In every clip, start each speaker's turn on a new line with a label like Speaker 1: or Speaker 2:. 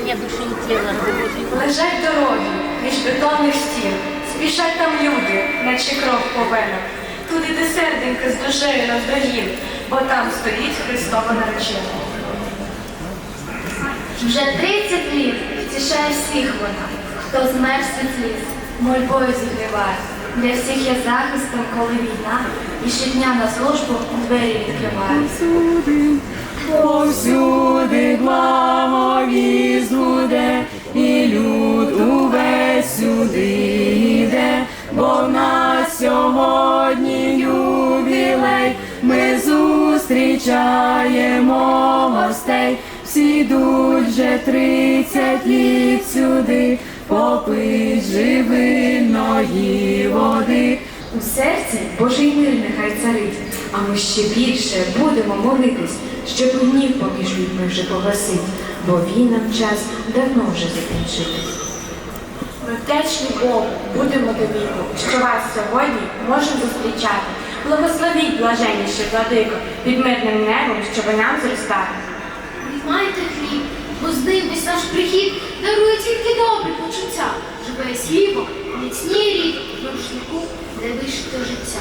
Speaker 1: на души и тела.
Speaker 2: Лежать дороги між бетонних стін, спішать там люди, наче кров по венах. Тут іде серденька з душею навздогін, бо там стоїть Христова наречена.
Speaker 3: Вже 30 літ втішає всіх вона, хто змерз від сліз, мольбою зігріває. Для всіх є захистом, коли війна, і щодня на службу у двері відкриває.
Speaker 4: Повсюди благовість буде, зустрічаємо гостей, всі йдуть вже тридцять літ сюди, попить живильної води.
Speaker 2: У серці Божий мир нехай царить, а ми ще більше будемо молитись, щоб гнів поміж людьми вже погасить, бо він нам час давно вже закінчити. Ми вдячні Богу, будемо до віку, що вас сьогодні можемо зустрічати. Благословіть блаженніше владико під мирним небом, ви нам зростати.
Speaker 3: Майте хліб, бо з наш прихід дарує тільки добрі почуття. Живе слібо, міцній рік, в рушнику, де вишите життя.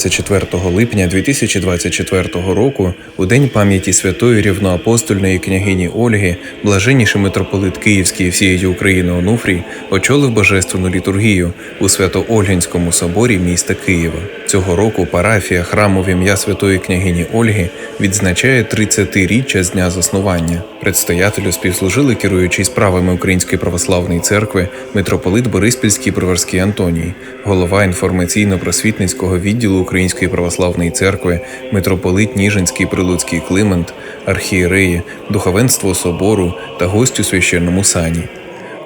Speaker 5: 24 липня 2024 року, у день пам'яті святої рівноапостольної княгині Ольги, блаженніший митрополит Київський всієї України Онуфрій очолив божественну літургію у Свято-Ольгінському соборі міста Києва. Цього року парафія храму в ім'я святої княгині Ольги відзначає 30-річчя з дня заснування. Предстоятелю співслужили керуючий справами Української православної церкви митрополит Бориспільський Приверський Антоній, голова інформаційно-просвітницького відділу Української православної церкви, митрополит Ніжинський Прилуцький Климент, архієреї, духовенство собору та гость у священному сані.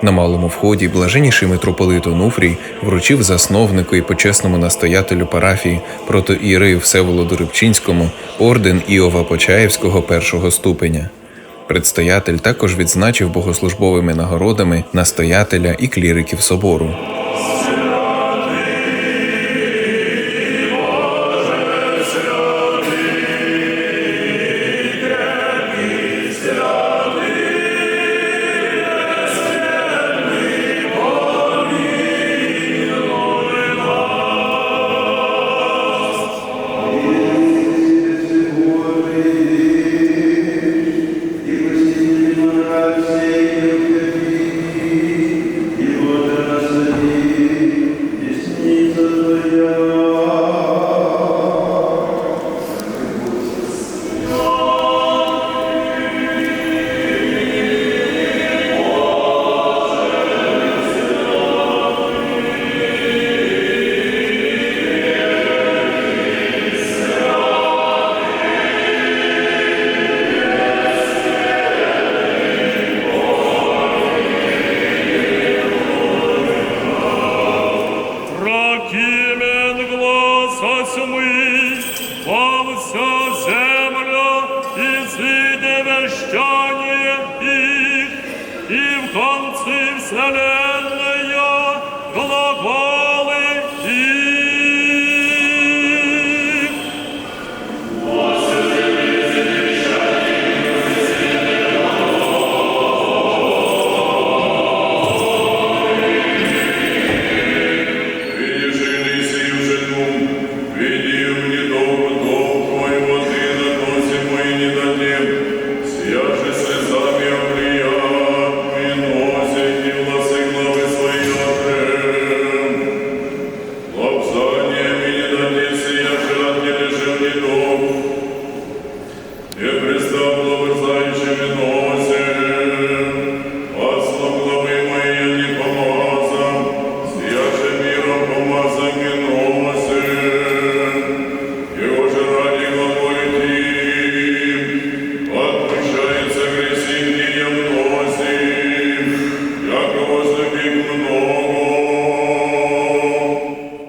Speaker 5: На малому вході блаженніший митрополит Онуфрій вручив засновнику і почесному настоятелю парафії протоієрею Всеволоду Рибчинському орден Іова Почаївського першого ступеня. Предстоятель також відзначив богослужбовими нагородами настоятеля і кліриків собору.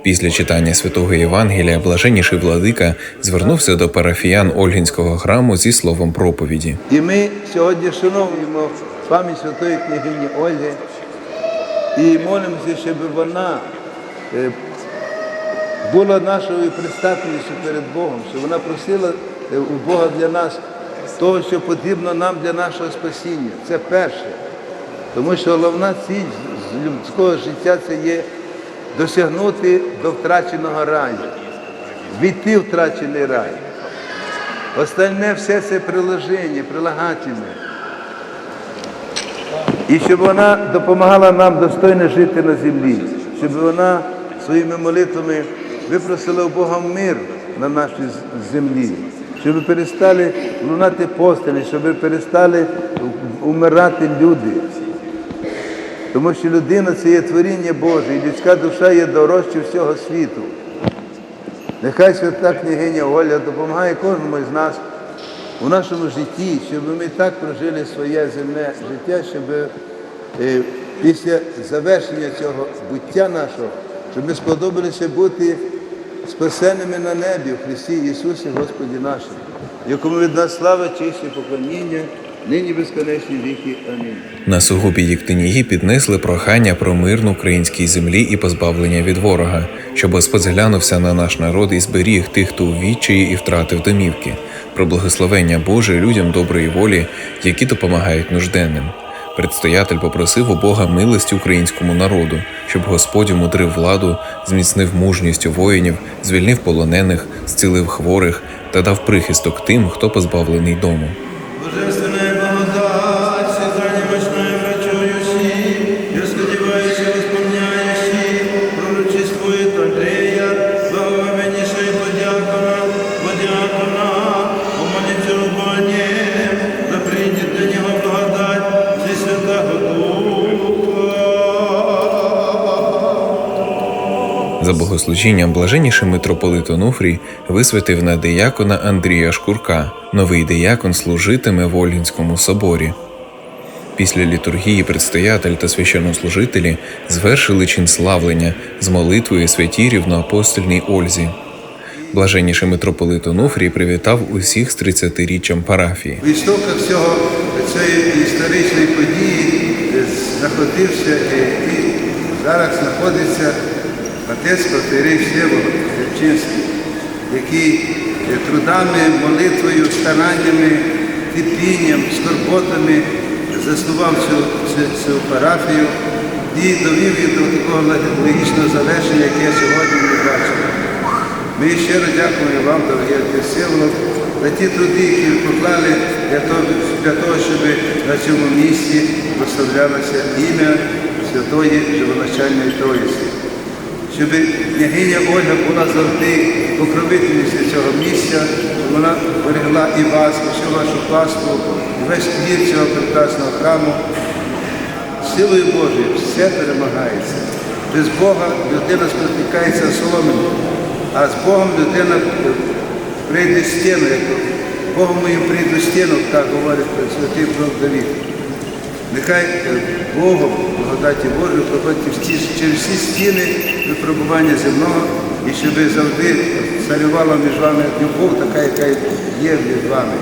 Speaker 5: Після читання святого Євангелія блаженніший владика звернувся до парафіян Ольгінського храму зі словом проповіді.
Speaker 6: І ми сьогодні шановуємо пам'ять святої княгині Ольги і молимося, щоб вона е, була нашою предстательністю перед Богом, щоб вона просила е, у Бога для нас того, що потрібно нам для нашого спасіння. Це перше. Тому що головна ціль людського життя це є досягнути до втраченого раю, війти втрачений рай. Остальне все це приложення, прилагательне. І щоб вона допомагала нам достойно жити на землі, щоб вона своїми молитвами випросила у Бога мир на нашій землі, щоб перестали лунати постелі, щоб перестали умирати люди. Тому що людина це є творіння Боже, і людська душа є дорожче всього світу. Нехай свята княгиня Оля допомагає кожному з нас у нашому житті, щоб ми так прожили своє земне життя, щоб е, після завершення цього буття нашого, щоб ми сподобалися бути спасеними на небі в Христі Ісусі Господі нашому, якому від нас слава, честь і поклоніння, нині безконечні віки. Амінь.
Speaker 5: На сугубі Єктинії піднесли прохання про мир на українській землі і позбавлення від ворога, щоб Господь зглянувся на наш народ і зберіг тих, хто у відчаї і втратив домівки, про благословення Боже людям доброї волі, які допомагають нужденним. Предстоятель попросив у Бога милості українському народу, щоб Господь умудрив владу, зміцнив мужність у воїнів, звільнив полонених, зцілив хворих та дав прихисток тим, хто позбавлений дому. Богослужінням блаженніший митрополит Онуфрій висвятив на диякона Андрія Шкурка. Новий диякон служитиме в Ольгінському соборі. Після літургії предстоятель та священнослужителі звершили чин славлення з молитвою святій рівноапостольній Ользі. Блаженніший митрополит Онуфрій привітав усіх з 30-річчям парафії.
Speaker 6: В істоках всього цієї історичної події е, знаходився е, і зараз знаходиться отець Протерей Всеволод Речинський, який е, трудами, молитвою, стараннями, терпінням, скорботами заснував цю, цю, цю парафію і довів її до такого логічного завершення, яке сьогодні ми бачимо. Ми щиро дякуємо вам, дорогі отець Всеволод, за ті труди, які ви поклали для того, для того, щоб на цьому місці прославлялося ім'я Святої Живоначальної Троїці. Щоб княгиня Ольга була завжди покровительницею цього місця, щоб вона берегла і вас, і всю вашу паству, і весь твір цього прекрасного храму. Силою Божою все перемагається. Без Бога людина спотикається соломою, а з Богом людина прийде стіну, як Богом моїм прийду стіну, так говорить святий пророк Давид. Нехай е, Богом, благодаті Божої, проходьте всі, через всі стіни випробування земного, і щоб завжди царювала між вами любов, така, яка є між вами.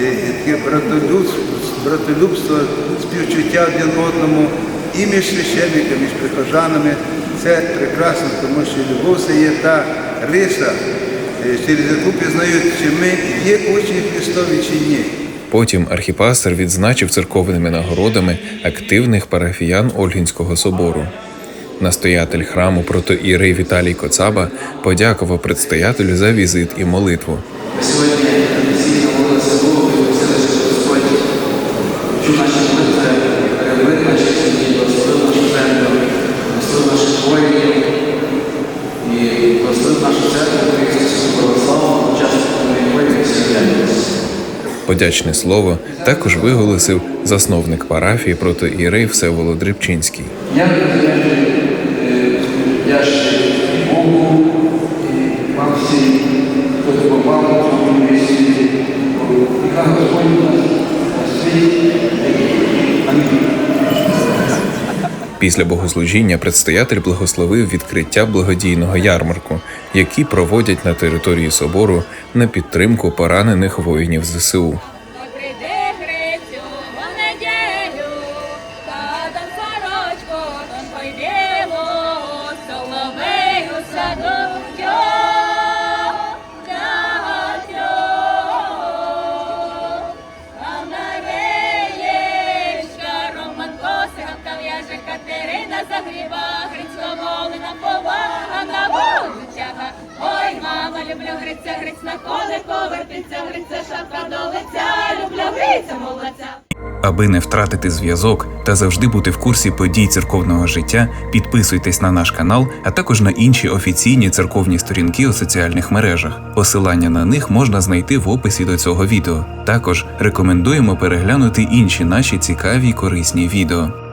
Speaker 6: І, і таке братолюбство, братолюбство, співчуття один одному, і між священниками, між прихожанами. Це прекрасно, тому що любов це є та риса, е, через яку пізнають, чи ми є учні Христові чи ні.
Speaker 5: Потім архіпастер відзначив церковними нагородами активних парафіян Ольгінського собору. Настоятель храму протоірей Віталій Коцаба подякував предстоятелю за візит і молитву.
Speaker 7: Сьогодні традиційно Господь чув наші молитви, перевели наші сім'ї, благословив нашу землю, благословив наших воїнів і благословив нашу церкву, Христосу православну, учасниками якої ми сьогодні.
Speaker 5: Подячне слово також виголосив засновник парафії протоієрей Всеволод Рибчинський.
Speaker 7: Я Богу і вам всім, хто допомагав в цьому місці. Нехай Господь нас світ.
Speaker 5: Після богослужіння предстоятель благословив відкриття благодійного ярмарку, який проводять на території собору на підтримку поранених воїнів ЗСУ.
Speaker 8: Люблю Гриця, Гриць на колико вертиться, Гриця шапка до лиця, люблю Гриця молодця.
Speaker 5: Аби не втратити зв'язок та завжди бути в курсі подій церковного життя, підписуйтесь на наш канал, а також на інші офіційні церковні сторінки у соціальних мережах. Посилання на них можна знайти в описі до цього відео. Також рекомендуємо переглянути інші наші цікаві й корисні відео.